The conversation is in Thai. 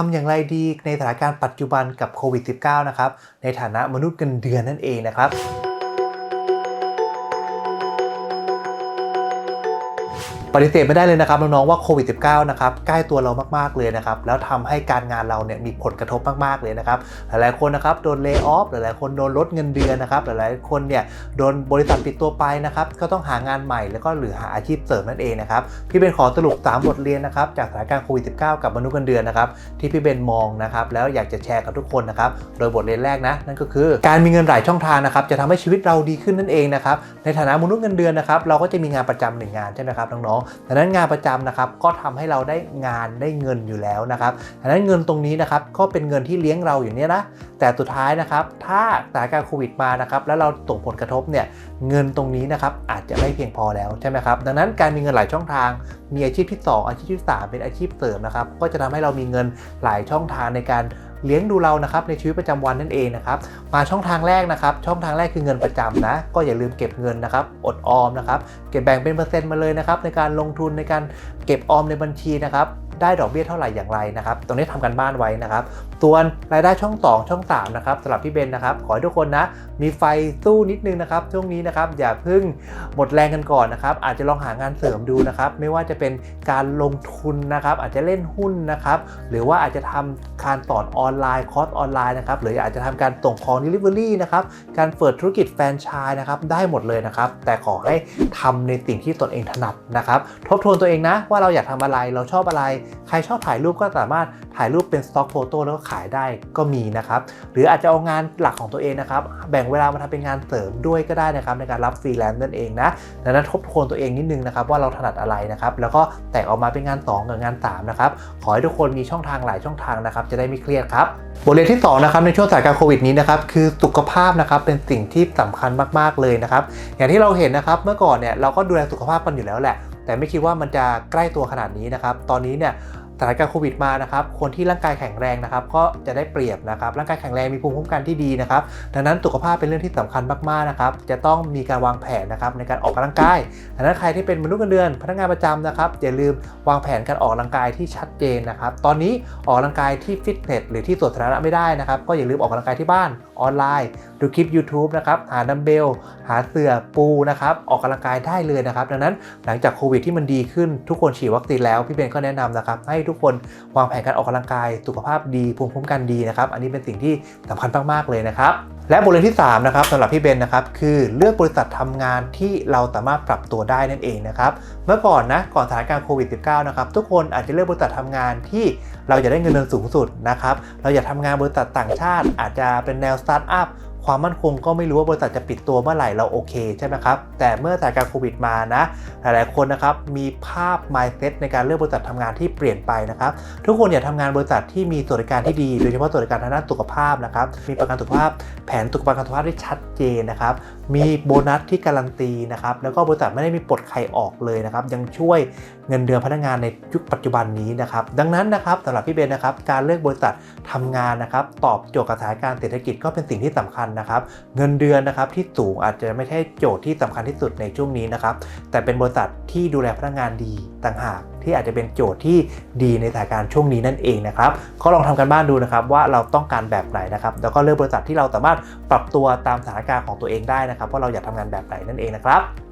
ทำอย่างไรดีในสถานการณ์ปัจจุบันกับโควิด -19 นะครับ ในฐานะมนุษย์เงินเดือนนั่นเองนะครับ ปฏิเสธไม่ได้เลยนะครับน้องๆว่าโควิด -19 นะครับใกล้ตัวเรามากๆเลยนะครับแล้วทำให้การงานเราเนี่ยมีผลกระทบมากๆเลยนะครับหลายๆคนนะครับโดนเลิกออฟหลายๆคนโดนลดเงินเดือนนะครับหลายๆคนเนี่ยโดนบริษัทปิดตัวไปนะครับก็ต้องหางานใหม่แล้วก็หรือหาอาชีพเสริมนั่นเองนะครับพี่เบนขอสรุป3บทเรียนนะครับจากสถานการณ์โควิด -19 กับมนุษย์เงินเดือนนะครับที่พี่เบนมองนะครับแล้วอยากจะแชร์กับทุกคนนะครับโดยบทเรียนแรกนะนั่นก็คือการมีเงินหลายช่องทางนะครับจะทำให้ชีวิตเราดีขึ้นนั่นเองนะครับในฐานะมนุษย์เงินเดือนนะครับเราก็จะมีงานประจำหนึ่งงานใช่ไหมครับน้องดังนั้นงานประจำนะครับก็ทำให้เราได้งานได้เงินอยู่แล้วนะครับดังนั้นเงินตรงนี้นะครับก็เป็นเงินที่เลี้ยงเราอยู่เนี่ยนะแต่สุดท้ายนะครับถ้าสถานการณ์โควิดมานะครับแล้วเราส่งผลกระทบเนี่ยเงินตรงนี้นะครับอาจจะไม่เพียงพอแล้วใช่ไหมครับดังนั้นการมีเงินหลายช่องทาง มีอาชีพที่ 2 อาชีพที่ 3 เป็นอาชีพเสริมนะครับก็จะทำให้เรามีเงินหลายช่องทางในการ เลี้ยงดูเรานะครับในชีวิตประจำวันนั่นเองนะครับมาช่องทางแรกนะครับ ช่องทางแรกคือเงินประจำนะ ก็อย่าลืมเก็บเงินนะครับ อดออมนะครับ เก็บแบ่งเป็นเปอร์เซ็นต์มาเลยนะครับในการลงทุนในการเก็บออมในบัญชีนะครับ ได้ดอกเบี้ยเท่าไหร่อย่างไรนะครับตรงนี้ทำกันบ้านไว้นะครับส่วนรายได้ช่อง 2 ช่อง3นะครับสำหรับพี่เบนนะครับขอให้ทุกคนนะมีไฟสู้นิดนึงนะครับช่วงนี้นะครับอย่าเพิ่งหมดแรงกันก่อนนะครับอาจจะลองหางานเสริมดูนะครับไม่ว่าจะเป็นการลงทุนนะครับอาจจะเล่นหุ้นนะครับหรือว่าอาจจะทำการสอนออนไลน์คอร์สออนไลน์นะครับหรืออาจจะทำการส่งของ Delivery นะครับการเปิดธุรกิจแฟรนไชส์นะครับได้หมดเลยนะครับแต่ขอให้ทำในสิ่งที่ตนเองถนัดนะครับทบทวนตัวเองนะว่าเราอยากทำอะไรเราชอบอะไรใครชอบถ่ายรูปก็สามารถถ่ายรูปเป็นสต็อกโฟโต้แล้วก็ขายได้ก็มีนะครับ หรืออาจจะเอางานหลักของตัวเองนะครับ แบ่งเวลามาทำเป็นงานเสริมด้วยก็ได้นะครับ ในการรับฟรีแลนซ์นั่นเองนะดังนั้นทบทวนตัวเองนิดนึงนะครับว่าเราถนัดอะไรนะครับ แล้วก็แตกออกมาเป็นงาน 2 กับงาน3นะครับ ขอให้ทุกคนมีช่องทางหลายช่องทางนะครับ จะได้ไม่เครียดครับ บทเรียนที่2นะครับในช่วงสถานการณ์โควิดนี้นะครับ คือสุขภาพนะครับเป็นสิ่งที่สำคัญมากๆเลยนะครับ อย่างที่เราเห็นนะครับ เมื่อก่อนเนี่ยเราก็ดูแลสุขภาพกันอยู่แล้วแหละ แต่ไม่คิดว่ามันจะใกล้ตัวขนาดนี้นะครับ ตอนนี้เนี่ยสถานการณ์โควิดมานะครับ คนที่ร่างกายแข็งแรงนะครับ ก็จะได้เปรียบนะครับ ร่างกายแข็งแรงมีภูมิคุ้มกันที่ดีนะครับ ดังนั้นสุขภาพเป็นเรื่องที่สำคัญมากๆนะครับ จะต้องมีการวางแผนนะครับในการออกกำลังกาย ดังนั้นใครที่เป็นมนุษย์เงินเดือน พนักงานประจำนะครับ อย่าลืมวางแผนการออกกำลังกายที่ชัดเจนนะครับ ตอนนี้ออกกำลังกายที่ฟิตเนสหรือที่สวนสาธารณะไม่ได้นะครับ ก็อย่าลืมออกกำลังกายที่บ้านออนไลน์ดูคลิป YouTube นะครับหาดัมเบล หาเสื่อปูนะครับออกกำลังกายได้เลยนะครับ ดังนั้นหลังจากโควิดที่มันดีขึ้นทุกคนฉีดวัคซีนแล้วพี่เบนก็แนะนำนะครับให้ทุกคนวางแผนการออกกำลังกายสุขภาพดีภูมิคุ้มกันดีนะครับอันนี้เป็นสิ่งที่สำคัญมากๆเลยนะครับและบทเรียนที่3นะครับสำหรับพี่เบนนะครับคือเลือกบริษัททำงานที่เราสามารถปรับตัวได้นั่นเองนะครับเมื่อก่อนนะก่อนสถานการณ์โควิด -19 นะครับทุกคนอาจจะเลือกบริษัททำงานที่เราจะได้เงินเดือนสูงสุดนะครับเราอยากทำงานบริษัทต่างชาติ อาจจะเป็นแนวสตาร์ทอัพ ความมั่นคงก็ไม่รู้ว่าบริษัทจะปิดตัวเมื่อไหร่เราโอเคใช่ไหมครับ แต่เมื่อสถานการณ์โควิดมานะ หลายๆคนนะครับมีภาพ mindset ในการเลือกบริษัททำงานที่เปลี่ยนไปนะครับ ทุกคนอยากทำงานบริษัทที่มีสวัสดิการที่ดี โดยเฉพาะสวัสดิการทางด้านสุขภาพนะครับ มีประกันสุขภาพ แผนสุขภาพสุขภาพที่ชัดเจนนะครับ มีโบนัสที่การันตีนะครับ แล้วก็บริษัทไม่ได้มีปลดใครออกเลยนะครับ ยังช่วยเงินเดือนพนักงานในยุคปัจจุบันนี้นะครับ ดังนั้นนะครับสำหรับพี่เบนนะครับ การเลือกบริษัททำงานนะครับ ตอบโจทย์กับสถานการณ์เศรษฐกิจก็เป็นสิ่งที่สำคัญนะครับเงินเดือนนะครับที่สูงอาจจะไม่ใช่โจทย์ที่สำคัญที่สุดในช่วงนี้นะครับแต่เป็นบริษัทที่ดูแลพนักงานดีต่างหากที่อาจจะเป็นโจทย์ที่ดีในสถานการณ์ช่วงนี้นั่นเองนะครับก็ลองทำกันบ้านดูนะครับว่าเราต้องการแบบไหนนะครับแล้วก็เลือกบริษัทที่เราสามารถปรับตัวตามสถานการณ์ของตัวเองได้นะครับว่าเราอยากทำงานแบบไหนนั่นเองนะครับ